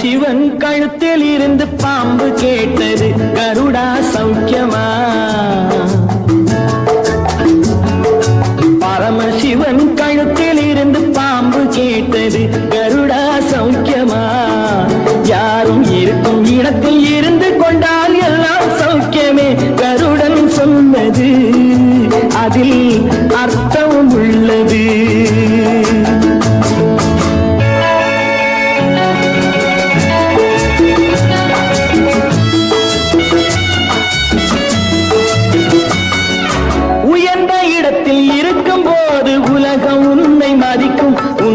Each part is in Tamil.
சிவன் கழுத்தில் இருந்து பாம்பு கேட்டது கருடா சௌக்கியமா?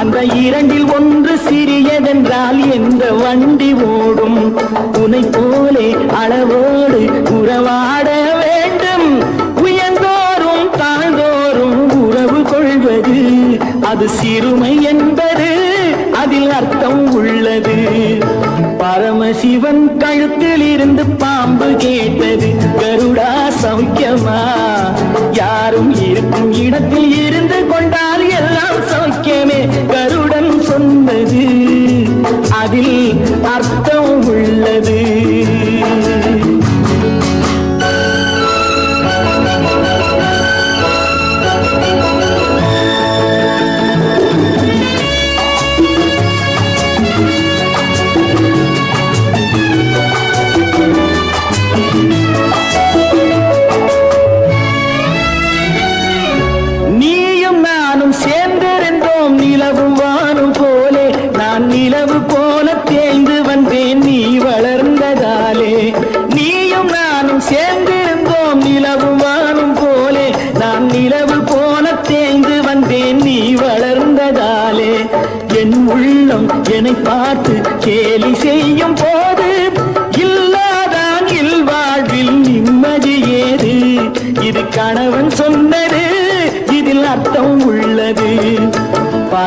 அந்த இரண்டில் ஒன்று சிறியதென்றால் எந்த வண்டி ஓடும்? உனை போலே அளவோடு உறவாட வேண்டும். உயர்ந்தோறும் தாழ்ந்தோறும் உறவு கொள்வது அது சிறுமை என்பது அதில் அர்த்தம் உள்ளது. பரமசிவன் கழுத்தில் இருந்து பாம்பு கேட்டது கருடா சௌக்கியமா? யாரும் இருக்கும் இடத்தில் இருந்து கொண்டால் எல்லாம் சௌக்கியமே. கருடன் சொன்னது அதில் தேய்ந்து வந்தேன் நீ வளர்ந்ததாலே. நீயும் நானும் சேர்ந்திருந்தோம் நிலவும் வானும் போலே. நான் நிலவு போல தேய்ந்து வந்தேன் நீ வளர்ந்ததாலே. என் உள்ளம் என்னை பார்த்து கேலி செய்யும் போது இல்லாதான் இல்வாழ்வில் நிம்மதி ஏது? இது கணவன் சொல்